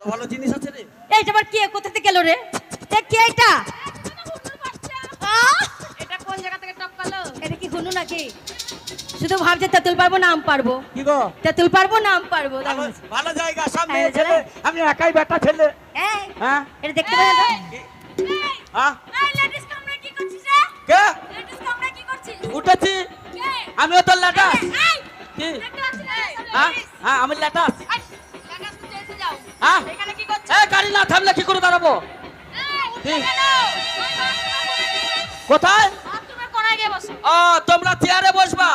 ভালো জিনিস আছে রে। এইটা আবার কে? কোথা থেকে গেল রে? এ কে এটা এটা কোন জায়গা থেকে টপকালো এটা কি গুনু নাকি? শুধু ভাবছে তেঁতুল পারব না আম পারব। কি গো? তেঁতুল পারব না আম পারব? ভালো- জায়গা সামনে হ্যাঁ, ছেলে। আমি একাই বেটা ছেলে। এই, হ্যাঁ? এটা দেখতে পেলেন তো? হ্যাঁ? এই লেডিস কামরা কি করছিস রে? কে? লেডিস কামরা কি করছিস? উঠেছি। আমিও তোর লেটাস। কি? দেখতে হ্যাঁ? হ্যাঁ আমি লেটাস। গাড়ি না থামলে কি করে দাঁড়াবো? কোথায়? ও তোমরা চেয়ারে বসবা।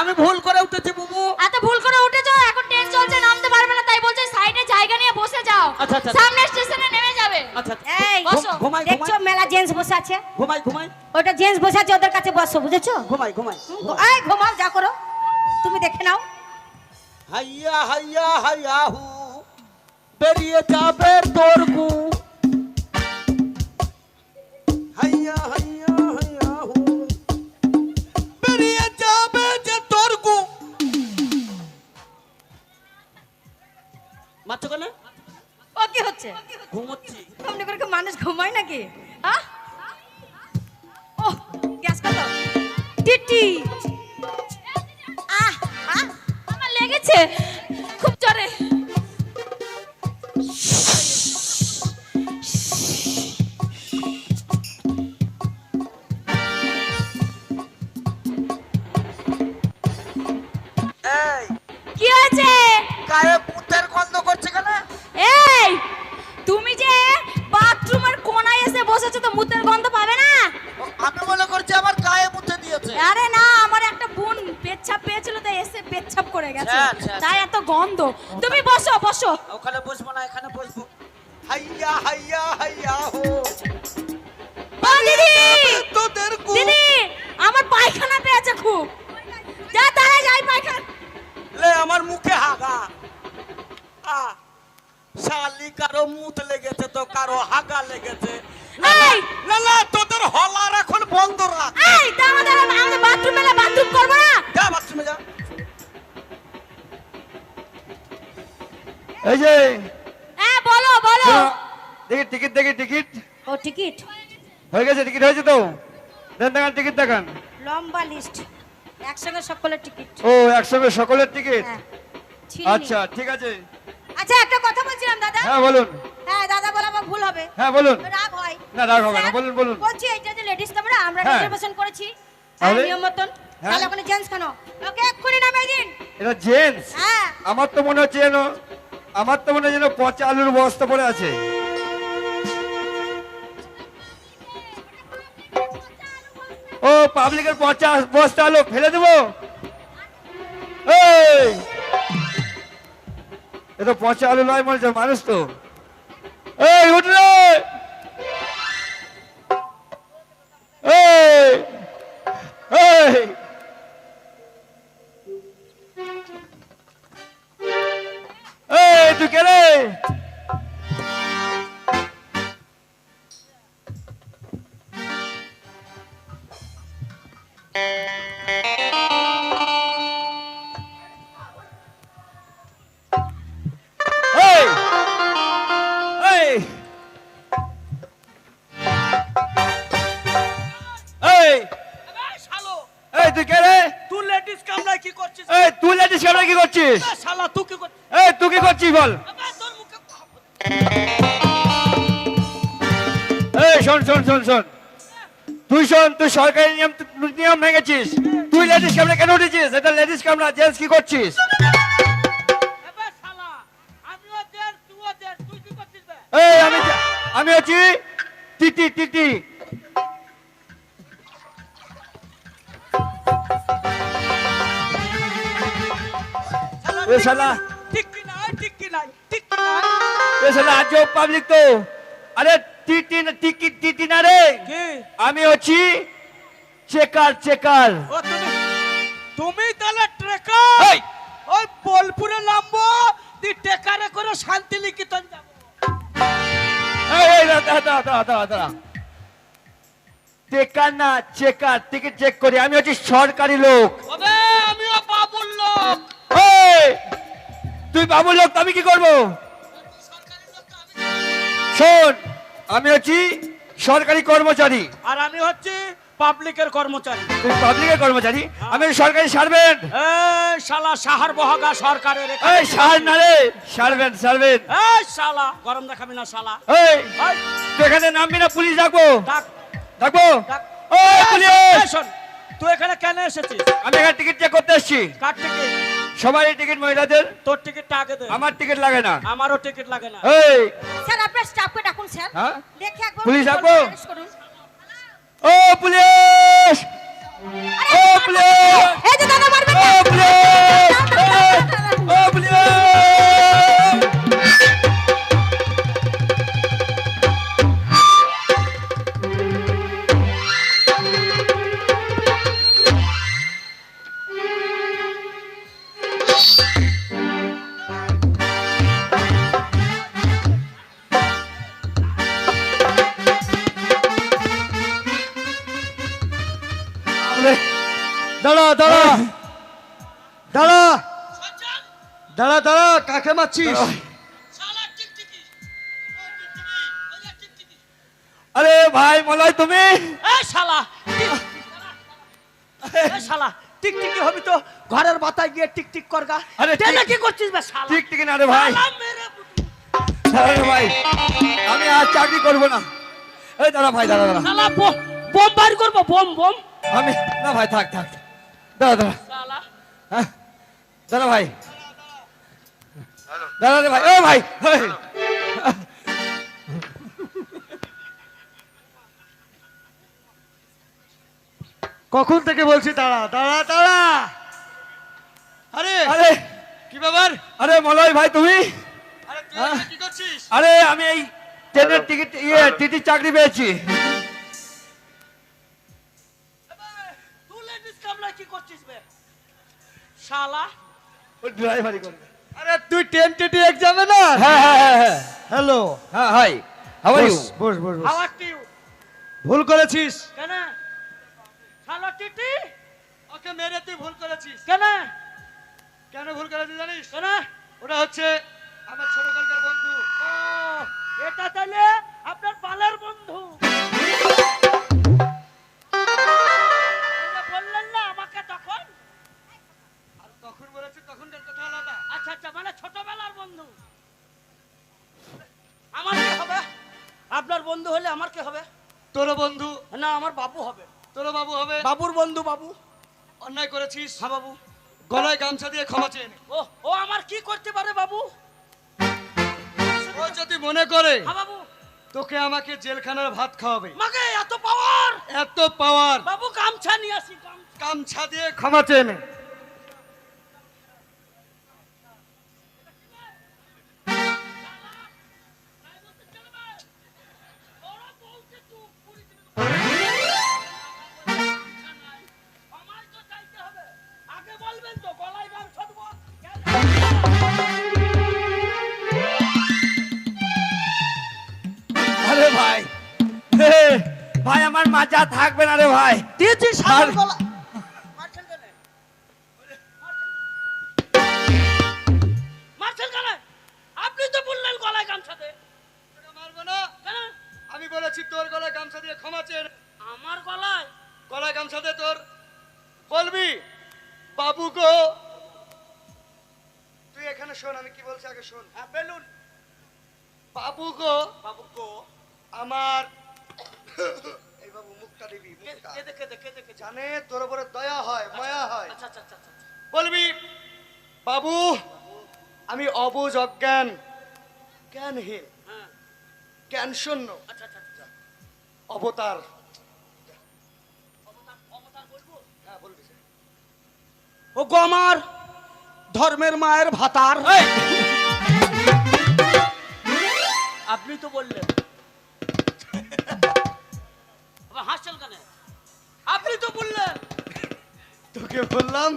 আমি ভুল করে উঠেছি বুবু। এত ভুল করে উঠেছো এখন ট্রেন চলছে নামতে পারবে না তাই বলছে সাইডে জায়গা নিয়ে বসে যাও। আচ্ছা, আচ্ছা। সামনে স্টেশনে নেমে যাবে। আচ্ছা এই ঘুমাই দেখছ মেলা বসে আছে? ঘুমাই ঘুমাই। ওটা জেন্টস বসে আছে ওদের কাছে বসো বুঝেছ? ঘুমাই ঘুমাই। এই ঘুমাও যা করো। তুমি দেখে নাও। হাইয়া হাইয়া হাইয়া হু বেরিয়ে যাবে তোর গু। হাইয়া হাইয়া হাইয়া হু বেরিয়ে যাবে যে তোর গু। কেন? ও কি হচ্ছে? ঘুমোচ্ছি। করে মানুষ ঘুমায় নাকি? এই কি হয়েছে? গায়ে পুতের গন্ধ করছে কেন? এই তুমি যে বাথরুমের কোনায় এসে বসেছো তো মুতের গন্ধ পাবে না? আমি মনে করছি আমার গায়ে মুতে দিয়েছে। আরে না আমার একটা বোন পেচ্ছাপ পেয়েছিল তাই এসে পেচ্ছাপ করে গেছে। আচ্ছা, আচ্ছা, তাই এত গন্ধ। তুমি বসো বসো। ওখানে বসবো না এখানে বসবো। হাইয়া হাইয়া হাইয়া হো। ও দিদি! তোদের দিদি আমার পায়খানা পেয়েছে খুব যা তারা যাই পায়খানা লে আমার মুখে হাগা। আ শালি কারও মুত লেগেছে তো কারও হাগা লেগেছে। না, না, এই! না না তোদের হলার এখন বন্ধ রাখ এই তা আমাদের আমাদের বাথরুম মেলা বাথরুম করব না? যা বাথরুমে যা। এই যে। হ্যাঁ বলো বলো। দেখি টিকিট দেখি টিকিট ও টিকিট হয়ে গেছে টিকিট হয়েছে তো? দেন দেখান টিকিট দেখান। লম্বা লিস্ট একসঙ্গে সকলের টিকিট। ও একসঙ্গে সকলের টিকিট? হ্যাঁ। আচ্ছা ঠিক আছে। আচ্ছা একটা কথা বলছিলাম দাদা। হ্যাঁ বলুন। হ্যাঁ দাদা বলা আমার ভুল হবে। হ্যাঁ বলুন। রাগ হয়। না, রাগ হবে না, বলুন, বলুন। বলছি এইটা যে লেডিস কামরা আমরা হ্যাঁ। রিজার্ভেশন করেছি। হ্যাঁ? নিয়ম মতন। হ্যাঁ। তাহলে ওখানে জেন্টস কেন? ওকে এক্ষুনি নামিয়ে দিন। এটা জেন্টস হ্যাঁ। আমার তো মনে হচ্ছে যেন আমার তো মনে হয় যেন পচা আলুর বস্তা পড়ে আছে। ও, পাবলিকের পঞ্চাশ বস্তা আলু ফেলে দেবো। এই! এ তো পচা আলু নয় বলছে, মানুষ তো। এই উঠলে এই! এই! বল। শোন শোন শোন শোন। তুই শোন, তুই সরকারি নিয়ম নিয়ম ভেঙেছিস। তুই লেডিস ক্যামেরা কেন উঠেছিস? এটা লেডিস ক্যামেরা জেন্টস কি করছিস? আমি আছি টিটি টিটি শালা ঠিক কি নাই এ শালা আজ পাবলিক তো। আরে টিটি না টিটি না রে। আমি হচ্ছি চেকার চেকার। তুমি তাহলে ট্রেকার? ওই বোলপুরে নামবো দি টেকারে করে শান্তি নিকেতন যাব এই টেকার না চেকার টিকিট চেক করি। আমি হচ্ছি সরকারি লোক। আমিও বাবুল লোক। তুই বাবুর লোক আমি কি করব? শোন আমি হচ্ছি সরকারি কর্মচারী। আর আমি হচ্ছি পাবলিকের কর্মচারী। তুই পাবলিকের কর্মচারী? আমি সরকারি সার্ভেন্ট এই শালা সাহার বহাগা সরকারের এই সার না রে সার্ভেন্ট সার্ভেন্ট এই শালা গরম দেখাবি না শালা। এই তুই এখানে নামবি না পুলিশ ডাকবো। ডাক, ডাকবো? ডাক। ওই পুলিশ! তুই এখানে কেন এসেছিস? আমি এখানে টিকিট চেক করতে এসেছি। কার টিকিট সবারই টিকিট মহিলাদের তোর টিকিটটা আগে দে আমার টিকিট লাগে না আমারও টিকিট লাগে না এই স্যার আপনার স্টাফকে ডাকুন স্যার হ্যাঁ? দেখে একবার পুলিশ করুন। ও পুলিশ ও পুলিশ এই যে দাদা মারবেন ও পুলিশ ও পুলিশ মারছিস আরে ভাই মলয় তুমি? এই শালা শালা টিকটিকি হবি তো ঘরের বাতায় গিয়ে টিকটিক করগা। আরে কি করছিস বে শালা? না রে ভাই। ভাই আমি আর চাকরি করব না। এই দাঁড়া ভাই দাঁড়া দাঁড়া। শালা বোম বোম বাইর করব বোম বোম। আমি না ভাই থাক থাক। দাঁড়া দাঁড়া। শালা। হ্যাঁ দাঁড়া ভাই। দাঁড়া রে ভাই ও ভাই। কখন থেকে বলছি দাঁড়া দাঁড়া দাঁড়া। আরে আরে। কি ব্যাপার? আরে মলয় ভাই তুমি? আরে তুই? এখানে কি করছিস? আরে আমি এই ট্রেনের টিকিট ইয়ে টিটির চাকরি পেয়েছি। তুই কি করছিস বে? শালা। ও ড্রাইভারি করবে। আরে তুই টেন্টেটিভ এক্সামে না? হ্যাঁ হ্যাঁ হ্যাঁ হ্যাঁ। হ্যালো হ্যাঁ hi how are you boss boss boss boss. How are you ভুল করেছিস। কেন? শালা টিটি? ওকে মেরে তুই ভুল করেছিস। কেন? কেন ভুল করেছিস জানিস? কেন? ওটা হচ্ছে আমার ছোটকালকার বন্ধু। ও বাবু? অন্যায় করেছিস? হ্যাঁ বাবু। গলায় গামছা দিয়ে ক্ষমা চেয়ে নে। ও ও আমার কি করতে পারে বাবু? ও যদি মনে করে হ্যাঁ বাবু। তোকে আমাকে জেলখানার ভাত খাওয়াবে। মাকে এত পাওয়ার এত পাওয়ার বাবু গামছা নিয়ে আসি গামছা। গামছা দিয়ে ক্ষমা চেয়ে নে। দিয়েছি সার গলা মারছেন কেন? আপনি তো বললেন গলায় গামছা দে মারবো না? আমি বলেছি তোর গলায় গামছা দিয়ে ক্ষমা চেয়ে আমার গলায়? গলায় গামছা দে তোর। বলবি? বাবু গো। তুই এখানে শোন আমি কি বলছি আগে শোন। হ্যাঁ বেলুন। বাবু গো। বাবু গো। আমার দিবি মুখটা কেদে কেদে কেদে কেদে জানে তোর উপরে দয়া হয় মায়া হয়। আচ্ছা আচ্ছা আচ্ছা। বলবি বাবু আমি অবুজ অজ্ঞান। জ্ঞানহীন হ্যাঁ। জ্ঞান শূন্য। অবতার। অবতার অবতার বলব? হ্যাঁ বলবি। ও গো আমার ধর্মের মায়ের ভাতার। আপনি তো বললেন। তোকে বললাম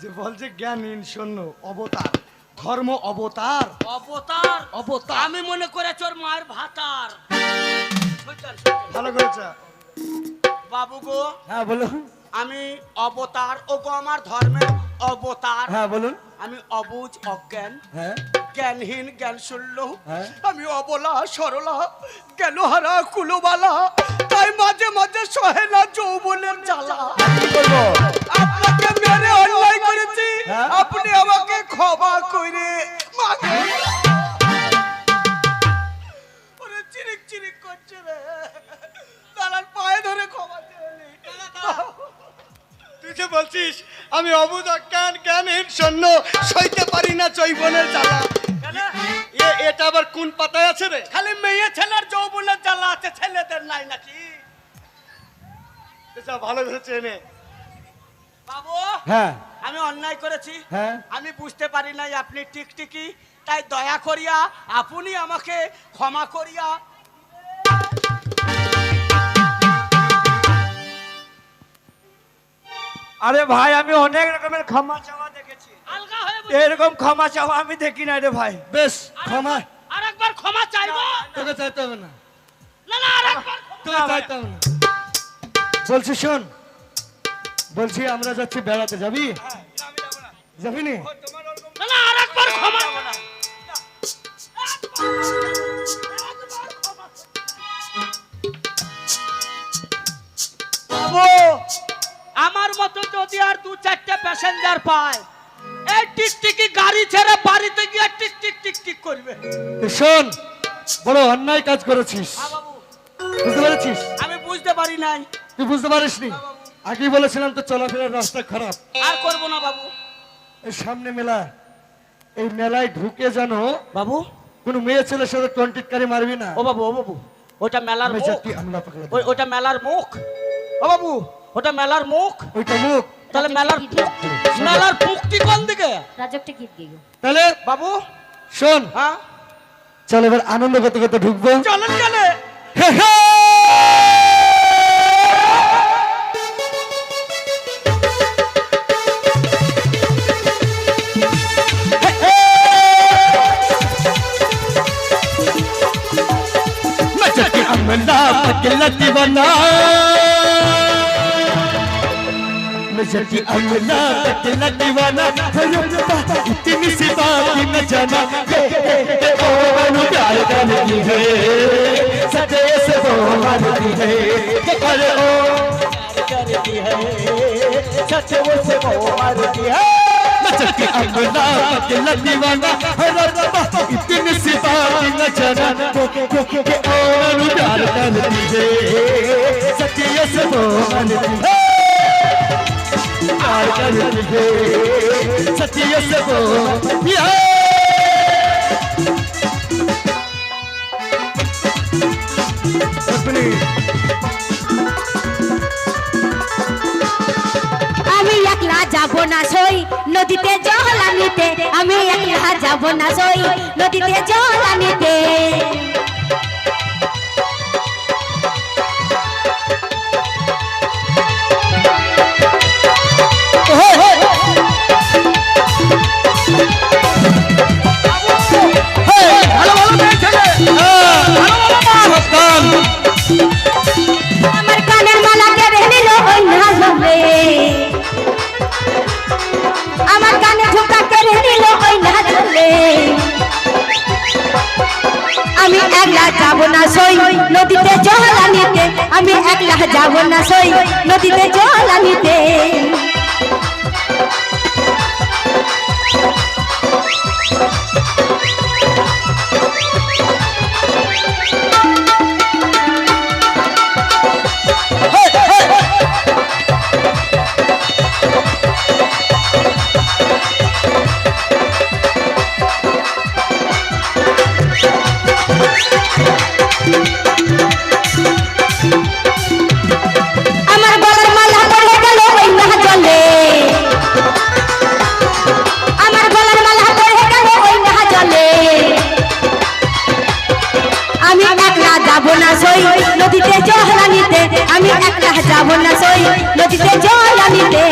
যে বল যে জ্ঞানহীন শূন্য অবতার ধর্ম অবতার। অবতার? অবতার। আমি মনে করে তোর মায়ের ভাতার। ভালো করেছে। বাবু গো হ্যাঁ বলুন। আমি অবতার ও গো আমার ধর্মের অবতার। হ্যাঁ বলুন। আমি অবুজ অজ্ঞান। হ্যাঁ। জ্ঞানহীন জ্ঞান শূন্য হ্যাঁ। আমি অবলা সরলা জ্ঞানহারা কুলোবালা। তাই মাঝে মাঝে সহে না যৌবনের জ্বালা। আপনাকে মেরে অন্যায় করেছি। হ্যাঁ? আপনি আমাকে ক্ষমা করে চিরিক চিরিক করছে রে। দালাল পায়ে ধরে ক্ষমা চেয়ে তুই যে বলছিস আমি অবুধ জ্ঞানহীন শূন্য সইতে পারি না চৈবনের জ্বালা। কেন? এটা আবার কোন পাতায় আছে রে? খালি মেয়ে ছেলের যৌবনের জ্বালা আছে ছেলেদের নাই নাকি? যা ভালো করে চেনে। বাবু হ্যাঁ। আমি অন্যায় করেছি। হ্যাঁ। আমি বুঝতে পারি নাই আপনি টিকটিকি তাই দয়া করিয়া আপনি আমাকে ক্ষমা করিয়া আরে ভাই আমি অনেক রকমের ক্ষমা চাওয়া দেখেছি। এরকম ক্ষমা চাওয়া আমি দেখি না রে ভাই। বেশ ক্ষমা। আরেকবার ক্ষমা চাইব? তোকে চাইতে হবে না। না না আরেকবার তোকে চাইতে হবে না। বলছি শোন। বলছি আমরা যাচ্ছি বেড়াতে যাবি? যাবি নি? না না আরেকবার ক্ষমা বাবু! আমার মতো যদি আর দু চারটে প্যাসেঞ্জার পায় এই টিকটিকি গাড়ি ছেড়ে বাড়িতে গিয়ে টিক টিক টিক টিক করবে। শোন বড় অন্যায় কাজ করেছিস। হ্যাঁ বুঝতে পেরেছিস? আমি বুঝতে পারি নাই। তুই বুঝতে পারিস আগেই বলেছিলাম তো চলাফেরার রাস্তা খারাপ। আর করব না বাবু। এই সামনে মেলা। এই মেলায় ঢুকে জানো বাবু। কোনো মেয়ে ছেলের সাথে কন্টিটকারি মারবি না। ও বাবু ও বাবু। ওটা মেলার মুখ। ওটা মেলার মুখ। ও বাবু ওটা মেলার মুখ। ওইটা মুখ। তাহলে মেলার মেলার মুক্তি কোন দিকে? রাজা গীত গেগো তাহলে বাবু শোন। হ্যাঁ? চল এবার আনন্দ করতে করতে ঢুকবো। চলেন চলে আমরা পাগলা দিবানা में यदि अपना बदला दीवाना इतनी सी बात न जाना। प्यार करती है सजे से तो मारती है। अरे, ओ करती तो है सच से मारती है। अपना दीवाना इतनी सी बात न जाना। है सच्ची से तो मारती है। प्यार करती है सच्ची से वो ये अपनी আমি একলা যাব না সই নদীতে জল আনিতে আমি একলা যাব না সই নদীতে জল আনিতে যাব না সই নদীতে জল আনিতে। যাব না সই। নদীতে জল আনিতে, আমি একলা যাব না সই। নদীতে জল আনিতে।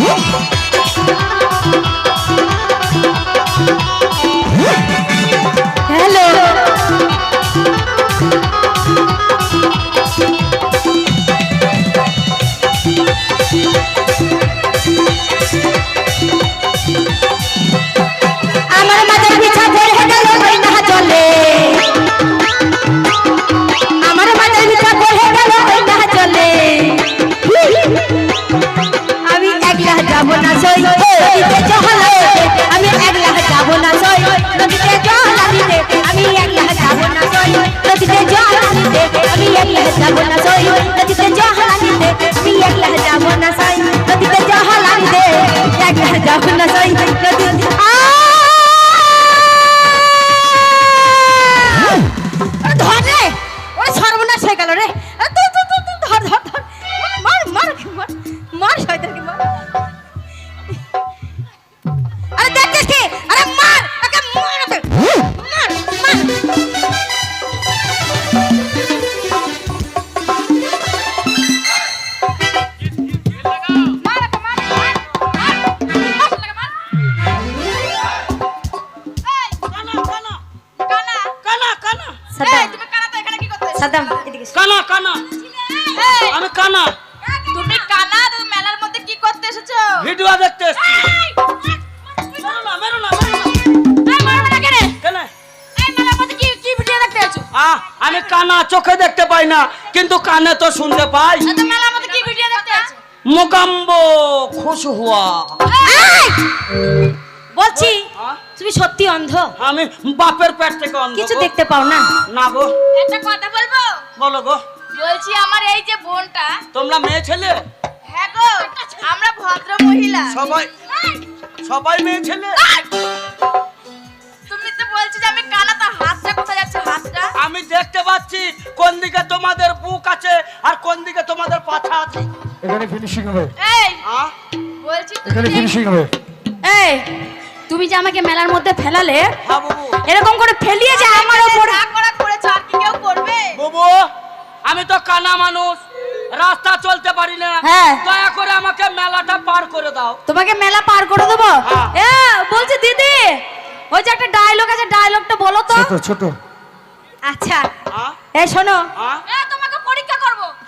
যাব কানা। কানা আমি কানা। তুমি কানা তুমি মেলার মধ্যে কি করতে এসেছ? ভিডিও দেখতে এসছি। মেরো না মেরো না আমি কানা চোখে দেখতে পাই না কিন্তু কানে তো শুনতে পাই। এসেছ? মুকাম্বো খুশ হুয়া। বলছি? তুমি সত্যি অন্ধ? আমি বাপের পেট থেকে অন্ধ কিছু দেখতে পাও না? না গো। একটা কথা বলব? বলো গো। বলছি আমার এই যে বোনটা। তোমরা মেয়ে ছেলে? হ্যাঁ গো আমরা ভদ্র মহিলা। সবাই সবাই মেয়ে ছেলে? তুমি তো বলছো যে আমি কানা তা হাতটা কোথায় যাচ্ছে? হাতটা? আমি দেখতে পাচ্ছি কোন দিকে তোমাদের বুক আছে আর কোন দিকে তোমাদের পাছা আছে। এখানে ফিনিশিং হবে। এই বলছি এখানে ফিনিশিং হবে। এই তুমি যে আমাকে মেলার মধ্যে ফেলালে হ্যাঁ এরকম করে ফেলিয়ে যে আমার ওপর যা করা করেছ আর কি কেউ করবে? বাবু আমি তো কানা মানুষ রাস্তা চলতে পারি না। হ্যাঁ। দয়া করে আমাকে মেলাটা পার করে দাও। তোমাকে মেলা পার করে দেবো? হ্যাঁ। এ বলছি দিদি ওই যে একটা ডায়লগ আছে ডায়লগটা বলো তো। ছোট ছোট। আচ্ছা। শোনো এ তোমাকে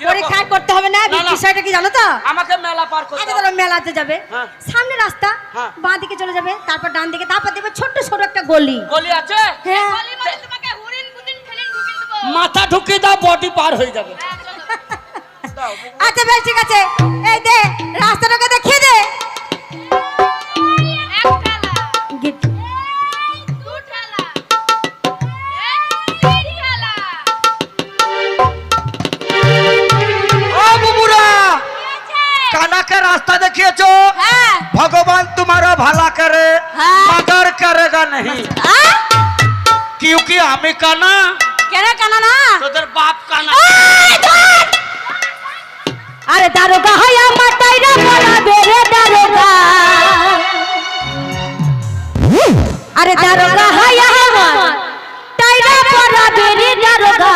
পরীক্ষা করতে হবে না। বিষয়টা কি জানো তো? আমাকে মেলা পার করে আগে ধরো মেলাতে যাবে। হ্যাঁ। সামনে রাস্তা হ্যাঁ। বাঁ দিকে চলে যাবে তারপর ডান দিকে তারপর দেখবে ছোট্ট ছোট একটা গলি। গলি আছে? হ্যাঁ। দেবো। মাথা ঢুকে দাও বডি পার হয়ে যাবে। হ্যাঁ, আচ্ছা বেশ ঠিক আছে। এই দে রাস্তাটাকে দেখিয়ে দে। काना के रास्ता देखिए जो। हाँ। भगवान तुम्हारा भला करे हाँ। मदर करेगा नहीं। क्योंकि हमें काना केरे काना ना तो तेरे बाप काना अरे दारोगा हया मताई रे बोला बेरे दारोगा। अरे दारोगा हया मताई रे बोला बेरे दारोगा।